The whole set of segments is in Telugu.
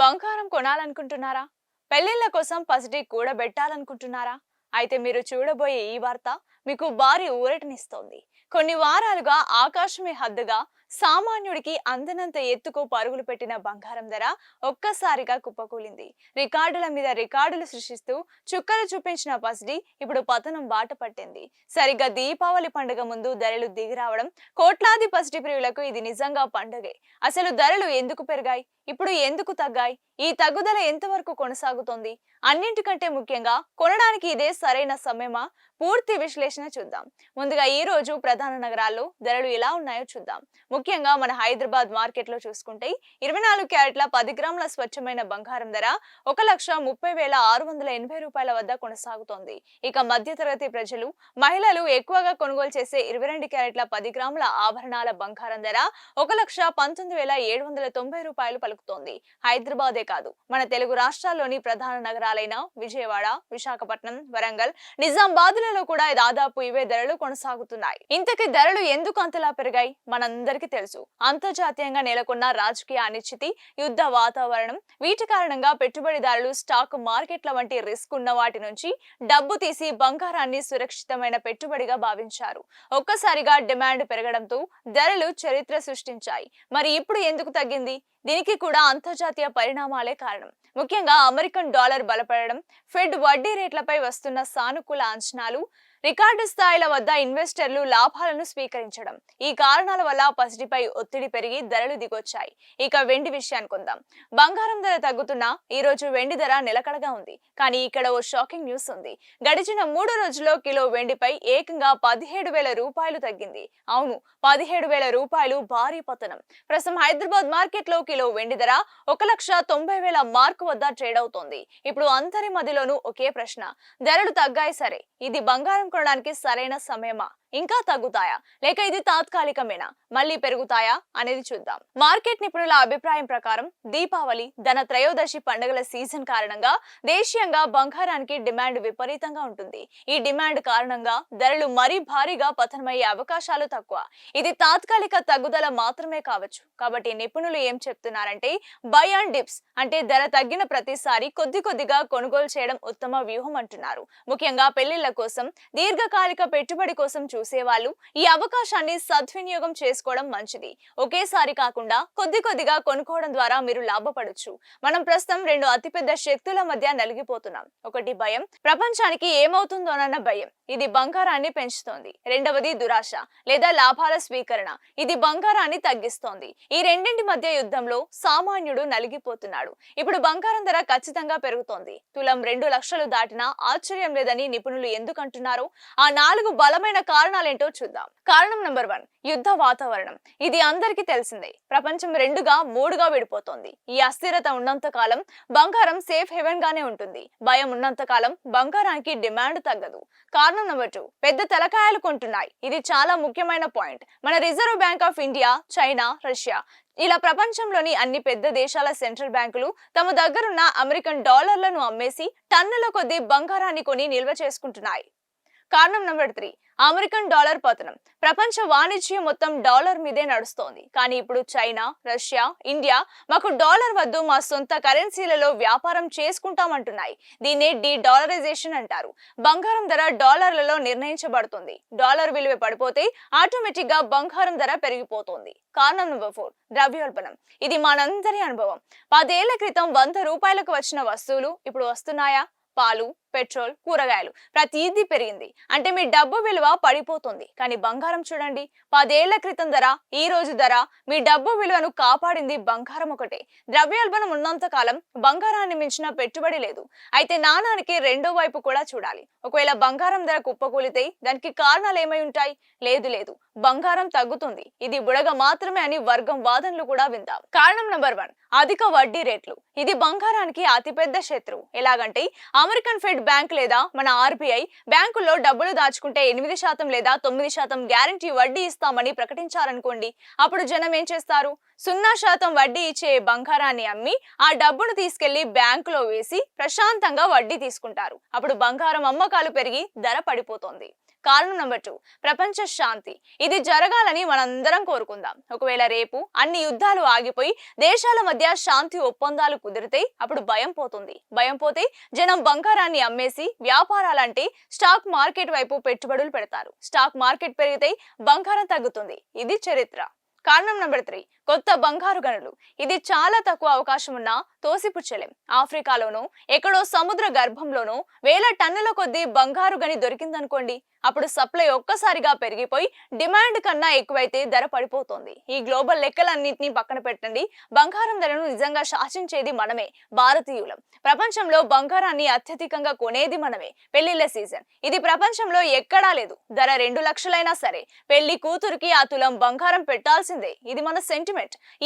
బంగారం కొనాలనుకుంటున్నారా? పెళ్ళిళ్ళ కోసం పసిడి కూడబెట్టాలనుకుంటున్నారా? అయితే మీరు చూడబోయే ఈ వార్త మీకు భారీ ఊరటనిస్తోంది. కొన్ని వారాలుగా ఆకాశమే హద్దుగా సామాన్యుడికి అందనంత ఎత్తుకు పరుగులు పెట్టిన బంగారం ధర ఒక్కసారిగా కుప్పకూలింది. రికార్డుల మీద రికార్డులు సృష్టిస్తూ చుక్కలు చూపించిన పసిడి ఇప్పుడు పతనం బాట పట్టింది. సరిగ్గా దీపావళి పండుగ ముందు ధరలు దిగిరావడం కోట్లాది పసిడి ప్రియులకు ఇది నిజంగా పండుగే. అసలు ధరలు ఎందుకు పెరిగాయి? ఇప్పుడు ఎందుకు తగ్గాయి? ఈ తగ్గుదల ఎంతవరకు కొనసాగుతోంది? అన్నింటికంటే ముఖ్యంగా కొనడానికి ఇదే సరైన సమయమా? పూర్తి విశ్లేషణ చూద్దాం. ముందుగా ఈ రోజు ప్రధాన నగరాల్లో ధరలు ఎలా ఉన్నాయో చూద్దాం. ముఖ్యంగా మన హైదరాబాద్ మార్కెట్లో చూసుకుంటే ఇరవై నాలుగు క్యారెట్ల పది గ్రాముల స్వచ్ఛమైన బంగారం ధర ఒక లక్ష ముప్పై వేల ఆరు వందల ఎనభై రూపాయల వద్ద కొనసాగుతోంది. ఇక మధ్యతరగతి ప్రజలు మహిళలు ఎక్కువగా కొనుగోలు చేసే ఇరవై రెండు క్యారెట్ల పది గ్రాముల ఆభరణాల బంగారం ధర ఒక లక్ష పంతొమ్మిది వేల ఏడు వందల తొంభై రూపాయలు పలుకుతోంది. హైదరాబాదే కాదు మన తెలుగు రాష్ట్రాల్లోని ప్రధాన నగరాలైన విజయవాడ విశాఖపట్నం వరంగల్ నిజామాబాద్లలో కూడా దాదాపు ఇవే ధరలు కొనసాగుతున్నాయి. ఇంతకీ ధరలు ఎందుకు అంతలా పెరిగాయి? మనందరికీ తెలుసు. అంతర్జాతీయంగా నెలకొన్న రాజకీయ అనిశ్చితి యుద్ధ వాతావరణం వీటి కారణంగా పెట్టుబడిదారులు స్టాక్ మార్కెట్ల వంటి రిస్క్ ఉన్న వాటి నుంచి డబ్బు తీసి బంగారాన్ని సురక్షితమైన పెట్టుబడిగా భావించారు. ఒక్కసారిగా డిమాండ్ పెరగడంతో ధరలు చరిత్ర సృష్టించాయి. మరి ఇప్పుడు ఎందుకు తగ్గింది? దీనికి కూడా అంతర్జాతీయ పరిణామాలే కారణం. ముఖ్యంగా అమెరికన్ డాలర్ బలపడడం ఫెడ్ వడ్డీ రేట్లపై వస్తున్న సానుకూల అంచనాలు రికార్డు స్థాయిల వద్ద ఇన్వెస్టర్లు లాభాలను స్వీకరించడం. ఈ కారణాల వల్ల పసిడిపై ఒత్తిడి పెరిగి ధరలు దిగొచ్చాయి. ఇక వెండి విషయానికి కొందాం బంగారం ధర తగ్గుతున్నా ఈ రోజు వెండి ధర నిలకడగా ఉంది. కానీ ఇక్కడ ఓ షాకింగ్ న్యూస్ ఉంది. గడిచిన మూడు రోజుల్లో కిలో వెండిపై ఏకంగా పదిహేడు వేల రూపాయలు తగ్గింది. అవును పదిహేడు వేల రూపాయలు భారీ పతనం. ప్రస్తుతం హైదరాబాద్ మార్కెట్లో కిలో వెండి ధర ఒక లక్ష తొంభై వేల మార్కు వద్ద ట్రేడ్ అవుతోంది. ఇప్పుడు అంతరి మధ్యలోనూ ఒకే ప్రశ్న. ధరలు తగ్గాయి సరే. ఇది బంగారం కొనడానికి సరైన సమయమా? ఇంకా తగ్గుతాయా? లేక ఇది తాత్కాలికమేనా? మళ్ళీ పెరుగుతాయా? అనేది చూద్దాం. మార్కెట్ నిపుణుల అభిప్రాయం ప్రకారం దీపావళి ధన త్రయోదశి పండుగల సీజన్ కారణంగా దేశీయంగా బంగారానికి డిమాండ్ విపరీతంగా ఉంటుంది. ఈ డిమాండ్ కారణంగా ధరలు మరీ భారీగా పతనమయ్యే అవకాశాలు తక్కువ. ఇది తాత్కాలిక తగ్గుదల మాత్రమే కావచ్చు. కాబట్టి నిపుణులు ఏం చెప్తున్నారంటే బై అండ్ డిప్స్ అంటే ధర తగ్గిన ప్రతిసారి కొద్ది కొద్దిగా కొనుగోలు చేయడం ఉత్తమ వ్యూహం అంటున్నారు. ముఖ్యంగా పెళ్ళిళ్ళ కోసం దీర్ఘకాలిక పెట్టుబడి కోసం చూసేవాళ్ళు ఈ అవకాశాన్ని సద్వినియోగం చేసుకోవడం మంచిది. ఒకేసారి కాకుండా కొద్ది కొద్దిగా కొనుక్కోవడం ద్వారా మీరు లాభపడొచ్చు. మనం ప్రస్తుతం రెండు అతిపెద్ద శక్తుల మధ్య నలిగిపోతున్నాం. ఒకటి భయం ప్రపంచానికి ఏమవుతుందోనన్న భయం. ఇది బంగారాన్ని పెంచుతోంది. రెండవది దురాశ లేదా లాభాల స్వీకరణ. ఇది బంగారాన్ని తగ్గిస్తోంది. ఈ రెండింటి మధ్య యుద్ధంలో సామాన్యుడు నలిగిపోతున్నాడు. ఇప్పుడు బంగారం ధర ఖచ్చితంగా పెరుగుతోంది. తులం రెండు లక్షలు దాటినా ఆశ్చర్యం లేదని నిపుణులు ఎందుకు అంటున్నారు ఆ నాలుగు బలమైన కారణాలేంటో చూద్దాం. కారణం నెంబర్ వన్ యుద్ధ వాతావరణం. ఇది అందరికీ తెలిసిందే. ప్రపంచం రెండుగా మూడుగా విడిపోతోంది. ఈ అస్థిరత ఉన్నంత కాలం బంగారం సేఫ్ హెవెన్ గానే ఉంటుంది. భయం ఉన్నంత కాలం బంగారానికి డిమాండ్ తగ్గదు. కారణం నెంబర్ టూ పెద్ద తలకాయలు కొంటున్నాయి. ఇది చాలా ముఖ్యమైన పాయింట్ మన reserve bank of India China Russia ఇలా ప్రపంచంలోని అన్ని పెద్ద దేశాల సెంట్రల్ బ్యాంకులు తమ దగ్గరున్న అమెరికన్ డాలర్లను అమ్మేసి టన్నుల కొద్దీ బంగారాన్ని కొని నిల్వ చేసుకుంటున్నాయి. కారణం నెంబర్ త్రీ అమెరికన్ డాలర్ పతనం. ప్రపంచ వాణిజ్యం మొత్తం డాలర్ మీదే నడుస్తోంది. కానీ ఇప్పుడు చైనా రష్యా ఇండియా మాకు డాలర్ వద్దు మా సొంత కరెన్సీలలో వ్యాపారం చేసుకుంటామంటున్నాయి. దీన్నే డి డాలరైజేషన్ అంటారు. బంగారం ధర డాలర్లలో నిర్ణయించబడుతుంది. డాలర్ విలువ పడిపోతే ఆటోమేటిక్గా బంగారం ధర పెరిగిపోతుంది. కారణం నెంబర్ ఫోర్ ద్రవ్యోల్బణం. ఇది మనందరి అనుభవం. పదేళ్ళ క్రితం వంద రూపాయలకు వచ్చిన వస్తువులు ఇప్పుడు వస్తున్నాయా? పాలు పెట్రోల్ కూరగాయలు. ప్రతిదీ పెరిగింది. అంటే మీ డబ్బు విలువ పడిపోతుంది. కానీ బంగారం చూడండి. పదేళ్ళ క్రితం ధర ఈ రోజు ధర మీ డబ్బు విలువను కాపాడింది బంగారం ఒకటే. ద్రవ్యోల్బణం ఉన్నంత కాలం బంగారాన్ని మించిన పెట్టుబడి లేదు. అయితే నాణానికి రెండో వైపు కూడా చూడాలి. ఒకవేళ బంగారం ధర కుప్పకూలితే దానికి కారణాలు ఏమై ఉంటాయి? లేదు లేదు. బంగారం తగ్గుతుంది. ఇది బుడగ మాత్రమే అని వర్గం వాదనలు కూడా విందాం. కారణం నంబర్ వన్ అధిక వడ్డీ రేట్లు. ఇది బంగారానికి అతిపెద్ద శత్రువు. ఎలాగంటే అమెరికన్ ఫెడ్ బ్యాంక్ లేదా మన ఆర్బీఐ బ్యాంకుల్లో డబ్బులు దాచుకుంటే ఎనిమిది శాతం లేదా తొమ్మిది శాతం గ్యారంటీ వడ్డీ ఇస్తామని ప్రకటించారనుకోండి అప్పుడు జనం ఏం చేస్తారు? సున్నా శాతం వడ్డీ ఇచ్చే బంగారాన్ని అమ్మి ఆ డబ్బును తీసుకెళ్ళి బ్యాంకులో వేసి ప్రశాంతంగా వడ్డీ తీసుకుంటారు. అప్పుడు బంగారం అమ్మకాలు పెరిగి ధర పడిపోతుంది. కారణం నెంబర్ టూ ప్రపంచ శాంతి. ఇది జరగాలని మనందరం కోరుకుందాం. ఒకవేళ రేపు అన్ని యుద్ధాలు ఆగిపోయి దేశాల మధ్య శాంతి ఒప్పందాలు కుదిరితే అప్పుడు భయం పోతుంది. భయం పోతే జనం బంగారాన్ని అమ్మేసి వ్యాపారాలంటే స్టాక్ మార్కెట్ వైపు పెట్టుబడులు పెడతారు. స్టాక్ మార్కెట్ పెరిగితే బంగారం తగ్గుతుంది. ఇది చరిత్ర. కారణం నెంబర్ త్రీ కొత్త బంగారు గనులు. ఇది చాలా తక్కువ అవకాశం ఉన్న తోసిపుచ్చలేం. ఆఫ్రికాలోనూ ఎక్కడో సముద్ర గర్భంలోనూ వేల టన్నుల కొద్దీ బంగారు గని దొరికిందనుకోండి. అప్పుడు సప్లై ఒక్కసారిగా పెరిగిపోయి డిమాండ్ కన్నా ఎక్కువైతే ధర పడిపోతుంది. ఈ గ్లోబల్ లెక్కలన్నింటినీ పక్కన పెట్టండి. బంగారం ధరను నిజంగా శాసించేది మనమే భారతీయులం. ప్రపంచంలో బంగారాన్ని అత్యధికంగా కొనేది మనమే పెళ్ళిళ్ళ సీజన్. ఇది ప్రపంచంలో ఎక్కడా లేదు. ధర రెండు లక్షలైనా సరే. పెళ్ళి కూతురికి ఆ తులం బంగారం పెట్టాల్సిందే. ఇది మన సెంటిమెంట్.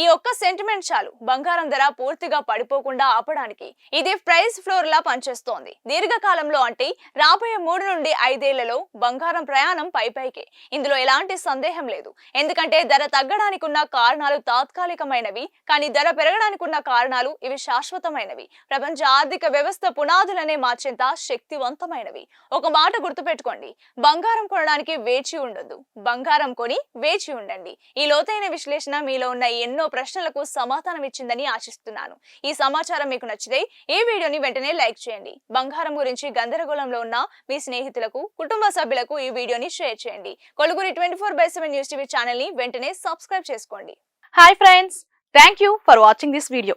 ఈ ఒక్క సెంటిమెంట్ చాలు. బంగారం ధర పూర్తిగా పడిపోకుండా ఆపడానికి ఇది ప్రైస్ ఫ్లోర్ లా పనిచేస్తోంది. దీర్ఘకాలంలో అంటే రాబోయే మూడు నుండి ఐదేళ్ళలో బంగారం ప్రయాణం పైపైకి ఇందులో ఎలాంటి సందేహం లేదు. ఎందుకంటే ధర తగ్గడానికి ఉన్న కారణాలు తాత్కాలికమైనవి కానీ ధర పెరగడానికి ఉన్న కారణాలు ఇవి శాశ్వతమైనవి. ప్రపంచ ఆర్థిక వ్యవస్థ పునాదులనే మార్చేంత శక్తివంతమైనవి. ఒక మాట గుర్తుపెట్టుకోండి. బంగారం కొనడానికి వేచి ఉండొద్దు. బంగారం కొని వేచి ఉండండి. ఈ లోతైన విశ్లేషణ మీలో ఉన్న ఎన్నో ప్రశ్నలకు సమాధానం ఇచ్చిందని ఆశిస్తున్నాను. ఈ సమాచారం మీకు నచ్చితే ఈ వీడియోని వెంటనే లైక్ చేయండి. బంగారం గురించి గందరగోళంలో ఉన్న మీ స్నేహితులకు కుటుంబ సభ్యులకు ఈ వీడియోని షేర్ చేయండి. కొలుగురి twenty four by seven news TV ఛానల్ని వెంటనే సబ్స్క్రైబ్ చేసుకోండి. Hi friends thank you for watching this video